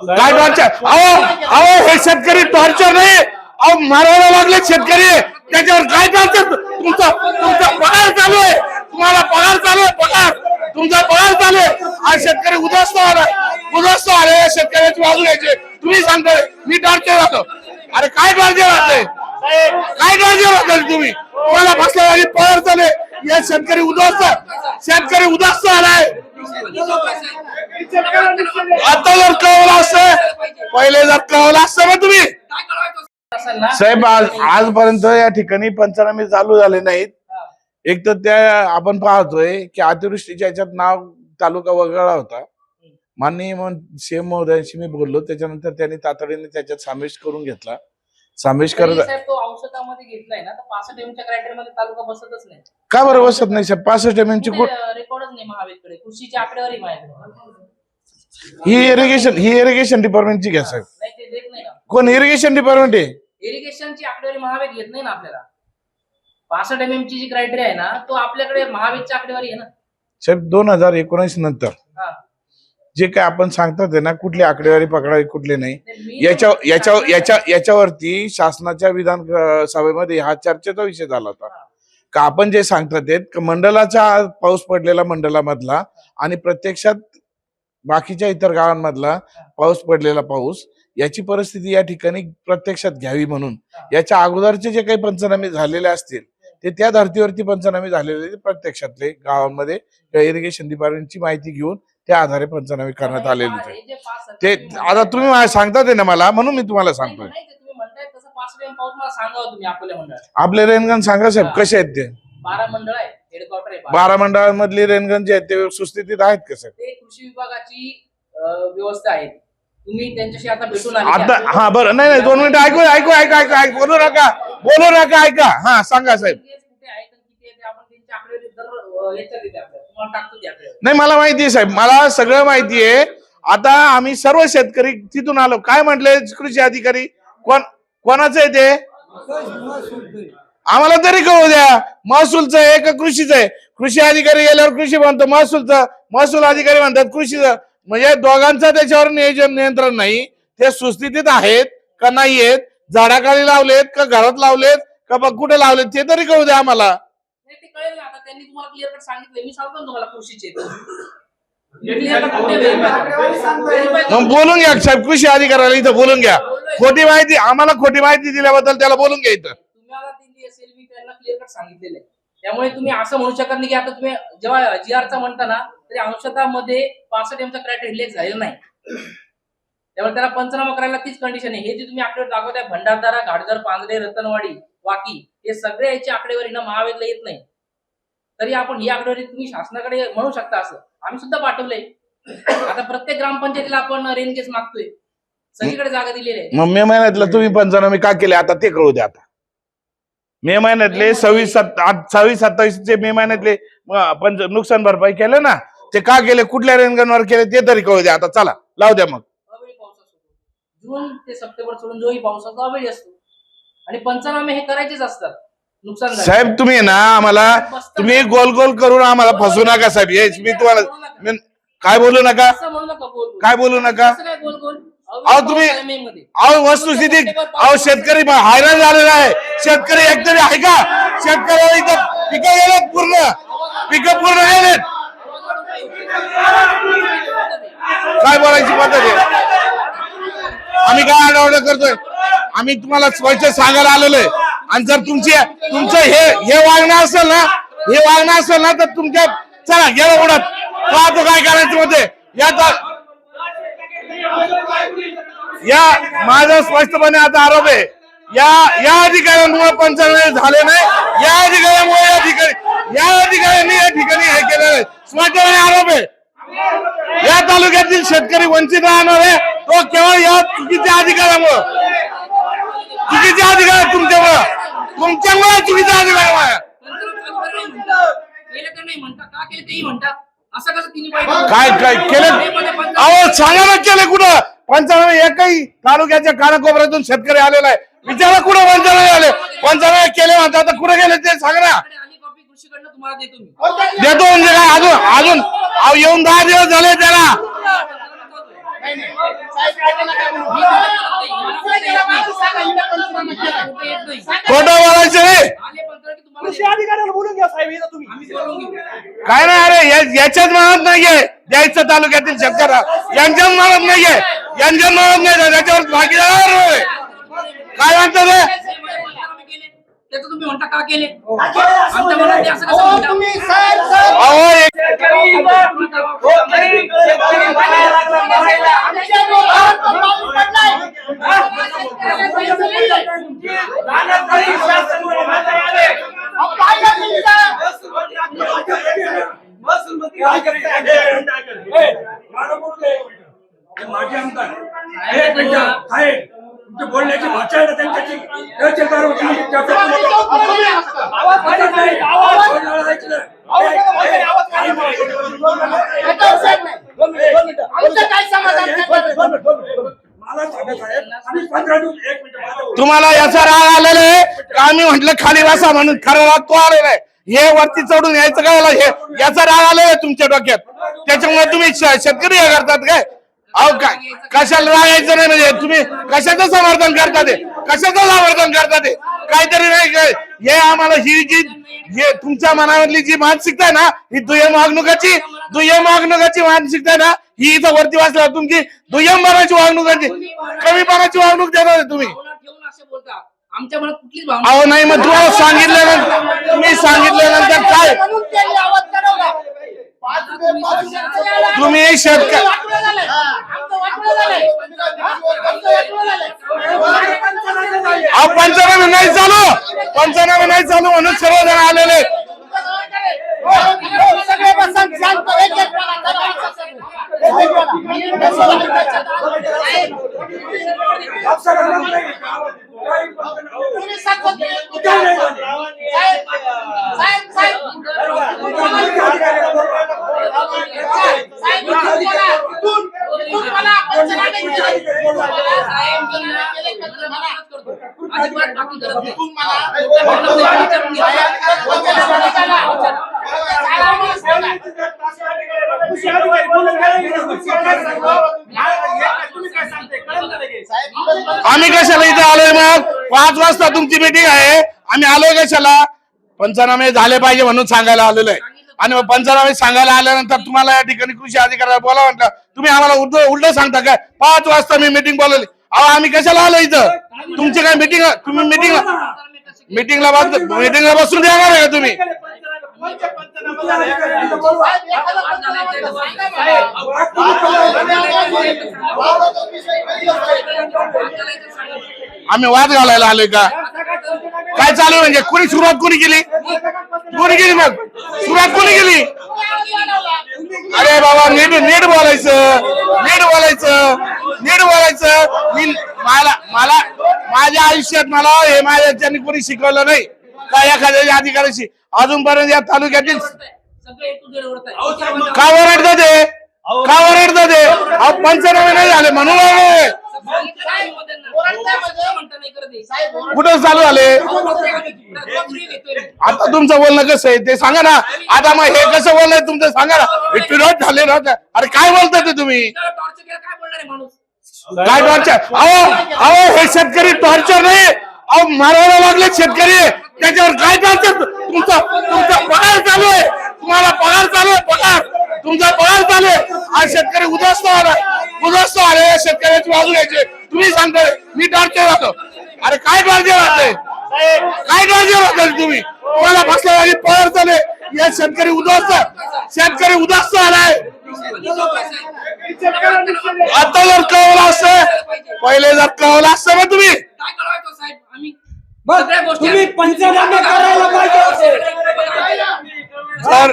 काय टॉर्चर? अहो अहो हे शेतकरी टॉर्चर नाही. अहो मारायला लागले शेतकरी. त्याच्यावर काय टॉर्चर? तुमचा तुमचा पगार चालू आहे. तुम्हाला पगार चालू आहे पगार. तुमचा पगार चालू आहे. आज शेतकरी उद्ध्वस्त आला उद्ध्वस्त आले या शेतकऱ्याची बाजू घ्यायची. तुम्ही सांगताय मी टॉर्चर राहतो. अरे काय टॉर्चर राहतंय? काय टॉर्चर राहतोय तुम्ही? तुम्हाला बसल्या पगार चालू आहे. या शेतकरी उद्ध्वस्त. शेतकरी उद्ध्वस्त आलाय आता जर कळवलं असतं पहिले जर कळवलं असतं ना तुम्ही. साहेब आज आजपर्यंत या ठिकाणी पंचनामे चालू झाले नाहीत. एक तर त्या आपण पाहतोय की अतिवृष्टीच्या याच्यात नाव तालुका वगळला होता. माननीय सीएम महोदयांशी मी बोललो. त्याच्यानंतर त्यांनी तातडीने त्याच्यात समावेश करून घेतला. समावेश करत औषधामध्ये घेतलाय ना? तर पासष्ट एमच्या क्रायटेरिया मध्ये तालुका बसतच नाही. का बरं बसत नाही साहेब? पासष्ट एम ची रेकॉर्डच नाही महावेदकडे कृषीच्या आकडेवारी माझ्याकडे ही इरिगेशन ही इरिगेशन डिपार्टमेंटची घ्या साहेब. नाही ते देत नाही ना. कोण इरिगेशन डिपार्टमेंट आहे? इरिगेशनची आकडेवारी महावेद घेत नाही ना आपल्याला. पासष्ट एम एम ची जी क्रायटेरिया आहे ना तो आपल्याकडे महावेदची आकडेवारी आहे ना. साहेब दोन हजार एकोणीस नंतर हा. जे काय आपण सांगतात आहे ना कुठली आकडेवारी पकडावी कुठली नाही मी याच्या याच्या याच्या याच्यावरती शासनाच्या विधान अं, सभेमध्ये हा चर्चेचा विषय झाला होता. का आपण जे सांगतात आहेत का मंडलाचा पाऊस पडलेला मंडलामधला आणि प्रत्यक्षात बाकीच्या इतर गावांमधला पाऊस पडलेला पाऊस याची परिस्थिती या ठिकाणी प्रत्यक्षात घ्यावी म्हणून. याच्या अगोदरचे जे काही पंचनामे झालेले असतील ते त्या धर्तीवरती पंचनामे झालेले प्रत्यक्षातले गावांमध्ये इरिगेशन डिपार्टमेंटची माहिती घेऊन त्या आधारे पंचनामे करण्यात आलेले हे ते ते आता तुम्ही मला सांगतात आहे ना मला म्हणून मी तुम्हाला सांगतोय. पाऊस मला तुम्ही मंडळात आपले रेनगन सांगा साहेब कसे आहेत ते? बारा मंडळ आहे हेडक्वार्टर आहे बारा. बारा मंडळांमधली रेनगन जे आहेत ते सुस्थितीत आहेत का साहेब? ते कृषी विभागाची अं, व्यवस्था आहे. तुम्ही त्यांच्याशी आता भेटून आले. आता की हा बरं. नाही नाही दोन मिनिटं ऐकू ऐकू ऐकू ऐकू ऐकू. बोलू नका बोलू नका ऐका. हा सांगा साहेब. केस कुठे आहेत आणि किती आहेत ते आपण त्यांच्या आकडेवारी दर अं, याच्यात येते आपल्याला. तुम्हाला टाकतो ते आकडेवारी. नाही मला माहिती आहे साहेब. मला सगळं माहिती आहे. आता आम्ही सर्व शेतकरी तिथून आलो. काय म्हटले कृषी अधिकारी? कोण? कोणाचं आहे ते? आम्हाला तरी कळू द्या. महसूलचं आहे का कृषीचं आहे. कृषी अधिकारी गेल्यावर कृषी म्हणतो महसूलचं. महसूल अधिकारी म्हणतात कृषीचं. म्हणजे दोघांचं त्याच्यावर नियोजन नियंत्रण नाही. ते सुस्थितीत आहेत का नाही आहेत? झाडाखाली लावलेत का घरात लावलेत का बघ कुठे लावलेत ते तरी कळू द्या आम्हाला. ते कळेल ना. त्यांनी तुम्हाला क्लिअर कट सांगितलं मी सांगतो तुम्हाला कृषीचे क्लिअर कट कुठे verify मग बोलून घ्या साहेब कृषी अधिकाऱ्याला इथं बोलून घ्या. खोटी माहिती आम्हाला खोटी माहिती दिल्याबद्दल त्याला बोलून घ्या इथं. तुम्हाला दिली असेल मी त्यांना क्लिअर कट सांगितलेलं आहे. त्यामुळे तुम्ही असं म्हणू शकत नाही की आता तुम्ही जेव्हा जी आरचा म्हणता ना तरी अंशतामध्ये पासष्ट एमचा क्रायटेरिया रिलेक्स झालेला नाही. त्यामुळे त्याला पंचनामा करायला तीच कंडिशन आहे. हे जे तुम्ही आकडेवारी दाखवताय भंडारदारा घाटघर पांजरे रतनवाडी वाकी हे सगळे याची आकडेवारी ना महावेदला येत नाही. तरी आपण ही आकडेवारी तुम्ही शासनाकडे म्हणू शकता असं. आम्ही सुद्धा पाठवलंय. आता प्रत्येक ग्रामपंचायतीला आपण रेन केस मागतोय. सगळीकडे जागा दिलेली आहे. मग मे महिन्यातलं तुम्ही पंचनामे का केले आता ते कळू द्या आता. मे महिन्यातले सव्वीस सत्त आठ- सव्वीस सत्तावीस चे मे महिन्यातले पंच नुकसान भरपाई केले ना ते का केले कुठल्या रेनगनवर केले ते तरी कळू द्या आता. चला लावू द्या मग. अवेळी पाऊस असतो जून ते सप्टेंबर सोडून जोही पाऊस असतो अवेळी असतो. आणि पंचनामे हे करायचेच असतात. साहेब तुम्ही ना आम्हाला तुम्ही गोल गोल करून आम्हाला फसवू नका. साहेब. हे मी तुम्हाला काय बोलू नका. काय बोलू नका? अहो, तुम्ही-. अहो वस्तुस्थिती अहो शेतकरी हैराण झालेला आहे. शेतकरी एकतरी आहे का? शेतकऱ्याला इथं पिकं गेलेत पूर्ण. पिकं पूर्ण गेलेत काय बोलायची पद्धत आहे? आम्ही काय आढावडा करतोय? आम्ही तुम्हाला स्वच्छ सांगायला आलेलो आहे. आणि जर तुमचे तुमचं हे हे वागणं असेल ना हे वागणं असेल ना तर तुमच्या चला गेलं उडत. पाहतो काय करायचं मध्ये या तर या माझा स्पष्टपणे आता आरोप आहे. या या अधिकाऱ्यांमुळे पंचनामे झाले नाही. या अधिकाऱ्यामुळे या ठिकाणी या अधिकाऱ्यांनी या ठिकाणी हे केले नाही स्पष्टपणे आरोप आहे. या तालुक्यातील शेतकरी वंचित राहणार आहे. तो केवळ या चुकीच्या अधिकाऱ्यामुळं चुकीच्या अधिकार तुमच्यामुळं. तुमच्यामुळे चुकीचे अधिकार केलं का नाही म्हणता का केलं तेही म्हणता असं कसं तिन्ही पाहिजे काय काय केलं? अहो सांगा ना केलं कुठं? पंचनामे एकही तालुक्याच्या कानाकोपऱ्यातून शेतकरी आलेला आहे. विचारा कुठं पंचनामे आले? पंचनामे केले म्हणतात आता कुठे गेले ते सांगा ना. देतो मी. देतो म्हणजे काय? अजून अजून अहो येऊन दहा दिवस झाले त्याला. खोटं बोलायचं अधिकाऱ्याला बोलून घ्या साहेब इथं तुम्ही. काय नाही अरे या- याच्याच मनात नाहीये. द्यायचं तालुक्यातील शेतकऱ्या. यांच्याच मनात नाहीये. यांच्याच मनात नाही त्याच्यावर भागीदार होय. काय म्हणतो रे त्याचं तुम्ही म्हणता का केले? आमच्या मनात ते असं कसं माझे आमदार एक मिनिट काय तुमची बोलण्याची भाषा आहे त्यांच्याची त्याचे आवाज आवाज तुम्हाला याचा राग आलेला आहे? का आम्ही म्हटलं खाली वासा म्हणून? खरा राग तो आलेला आहे. हे वरती चढून यायचं काय हे याचा राग आलेला आहे तुमच्या डोक्यात. त्याच्यामुळे तुम्ही शेतकरी हे करतात काय? अहो काय कशाला राग यायचं नाही म्हणजे? तुम्ही कशाचं समर्थन करता ते? कशाचं समर्थन करता ते? काहीतरी नाही काय? हे आम्हाला ही जी हे तुमच्या मनामधली जी मानसिकता आहे ना ही दुय्यम वागणुकाची दुय्यम वागणुकाची मानसिकता आहे ना ही इथं वरती वाचल्यावर तुमची दुय्यमपणाची वागणुकाची कमीपणाची वागणूक देणार आहे तुम्ही. भावना ठेवून असं बोलता. आमच्या मनात कुठलीच भावना अहो नाही मग तुम्हाला सांगितल्यानंतर तुम्ही सांगितल्यानंतर काय? तुम्ही शेतकरी अहो पंचनामे नाही चालू पंचनामे नाही चालू म्हणून सर्वजण आलेले आहेत. सगळे बसन शांत एक एक कापसा करणार नाही. काही पंधरा- तुम्ही सांगत साहेब साहेब साहेब साहेब इथून बोला. इथून इथून बोला. पंचनामे केले. पंचनामे केले, पंचनामे करतो. अजिबात बाकी करत नाही. इथून मला. विचारून घ्या. पंचनामे केला. साहेब आम्हाला सांगा. कृषी अधिकारी बोलून गेले. साहेब आम्ही कशाला इथे आलोय मग? पाच वाजता तुमची मीटिंग आहे. आम्ही आलोय कशाला? पंचनामे झाले पाहिजे म्हणून सांगायला आलेलो आहे. आणि मग पंचनामे सांगायला आल्यानंतर तुम्हाला या ठिकाणी कृषी अधिकाऱ्याला बोला म्हटलं तुम्ही आम्हाला उलट उलट सांगता काय? पाच वाजता मी मीटिंग बोलवली. अहो आम्ही कशाला आलो इथं? तुमची काय मीटिंग तुम्ही मीटिंग मीटिंगला बस मीटिंगला बसून द्या का तुम्ही? आम्ही वाद घालायला आलोय का? काय चालू आहे म्हणजे? कुणी सुरुवात कोणी केली? कोणी केली मग? सुरुवात कोणी केली? अरे बाबा नीट नीट बोलायचं. नीट बोलायचं. नीट बोलायचं. मी मला मला माझ्या आयुष्यात मला हे माझ्याच्यानी कोणी शिकवलं नाही. का एखाद्या अधिकाऱ्याशी? अजूनपर्यंत या तालुक्यातील का ओरडत ते का ओरडत ते अहो, पंचनामे नाही झाले म्हणून ओरडले. कुठं चालू झाले? आता तुमचं बोलणं कसं आहे? ते सांगा ना. आता मग हे कसं बोलणं तुमचं सांगा ना. हे झाले ना. अरे काय बोलता ते तुम्ही? काय काय टॉर्चर अहो अहो हे शेतकरी टॉर्चर नाही. अहो मारायला लागले शेतकरी. त्याच्यावर काय टॉर्चर तुमचा तुमचा पगार चालू आहे. तुम्हाला पगार चालू आहे पगार. तुमचा पगार चालू आहे. आज शेतकरी उद्ध्वस्त आला उद्ध्वस्त आले या शेतकऱ्याची बाजू घ्यायचे. तुम्ही सांगताय मी टॉर्चर राहतो. अरे काय टॉर्चर राहते काय टॉर्चर राहते तुम्ही? तुम्हाला बसल्या जागी पगार चालू आहे. या शेतकरी उद्ध्वस्त. शेतकरी उद्ध्वस्त आलाय आता जर कळवलं असत पहिले जर कळवलं असतं ना तुम्ही तुम्ही. पंचनामे करायला पाहिजे. होते. सर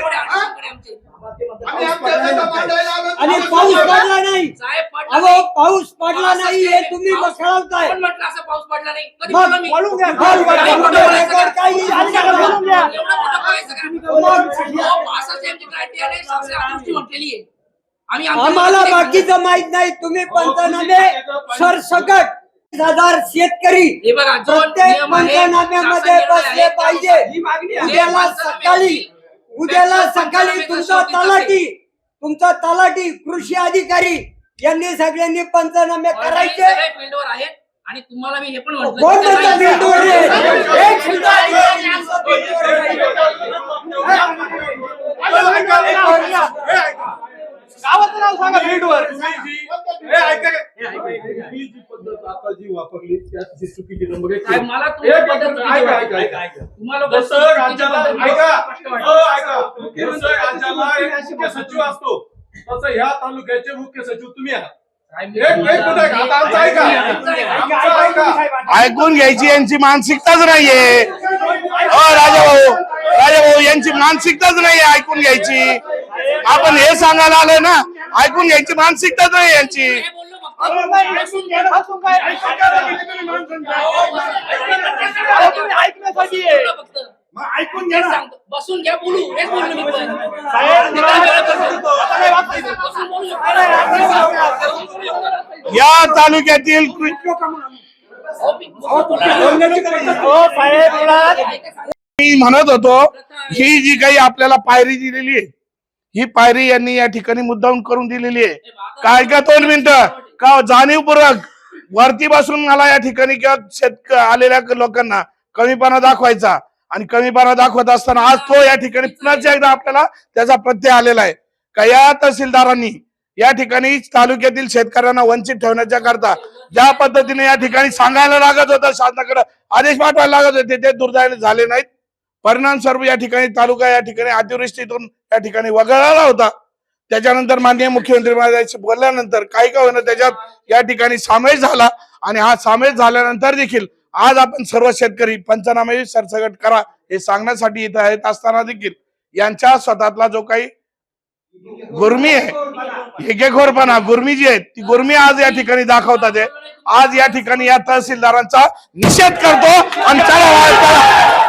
आणि पाऊस पडला नाही. अहो नाही. पाऊस पडला नाही हे तुम्ही खेळवताय कोण म्हटलं असं पाऊस पडला नाही? आम्हाला बाकीचं माहीत नाही. तुम्ही पंचनामे सरसकट हजार शेतकरी. प्रत्येक पंचनाम्यामध्ये बसले पाहिजे. उद्याला सकाळी उद्याला सकाळी तुमचा तलाठी तुमचा तलाठी कृषी अधिकारी यांनी सगळ्यांनी पंचनामे करायचे. आणि तुम्हाला मी हे पण म्हणतं त्याला- फील्डवर आहे? एक फील्डवर आहे. गावाचं नाव सांगा फील्डवर ही जी पद्धत आता जी वापरली त्यात जी चुकीची नंबर आहे. साहेब, मला तुमची एक पद्धत मिनिट, चुकीची ऐका, वाटते. ऐका, ऐका. तुम्हाला जसं चुकीची राज्याला पद्धत ऐका स्पष्ट वाटते. हो, ऐका मुख्यमंत्री राज्याला एक मुख्य सचिव असतो तसं ह्या तालुक्याचे मुख्य सचिव तुम्ही आहात साहेब, एक- एक मिनिट ऐका, आता आमचं ऐका. आमचं ऐका. आमचं ऐका. ऐकून घ्यायची यांची मानसिकताच नाहीये अ राजाभाऊ राजाभाऊ यांची मानसिकताच नाहीये ऐकून घ्यायची आपण हे सांगायला आलोय ना ऐकून घ्यायची मानसिकताच नाही यांची हे. ऐकण्यासाठी ऐकून घ्या ना. बसून घ्या बोलू हेच मी पण. या तालुक्यातील. हो मी म्हणत होतो ही जी काही आपल्याला पायरी दिलेली आहे ही पायरी यांनी या ठिकाणी मुद्दाम करून दिलेली आहे काय का दोन मिनिटं का जाणीवपूर्वक वरती बसून मला या ठिकाणी किंवा शेतक आलेल्या लोकांना कमीपणा दाखवायचा आणि कमीपणा दाखवत असताना आज तो या ठिकाणी पुन्हा एकदा आपल्याला त्याचा प्रत्यय आलेला आहे. का या तहसीलदारांनी या ठिकाणी तालुक्यातील शेतकऱ्यांना वंचित ठेवण्याच्या करता ज्या पद्धतीने या ठिकाणी सांगायला लागत होतं शासनाकडे आदेश पाठवायला लागत होते ते दुर्दैवाने झाले नाहीत. परिणाम स्वरूप या ठिकाणी तालुका या ठिकाणी अतिवृष्टीतून या ठिकाणी वगळला होता. त्याच्यानंतर माननीय मुख्यमंत्री महाराजांशी बोलल्यानंतर काही का होईना त्याच्यात या ठिकाणी समावेश झाला आणि हा समावेश झाल्यानंतर देखील आज आपण सर्व शेतकरी पंचनामे सरसगट करा हे सांगण्यासाठी इथं येत असताना देखील यांच्या स्वतःतला जो काही गुरमी आहे हेगेखोरपणा गुरमी जी आहे ती गुरमी आज या ठिकाणी दाखवतात आहे. आज या ठिकाणी या तहसीलदारांचा निषेध करतो आणि चला चला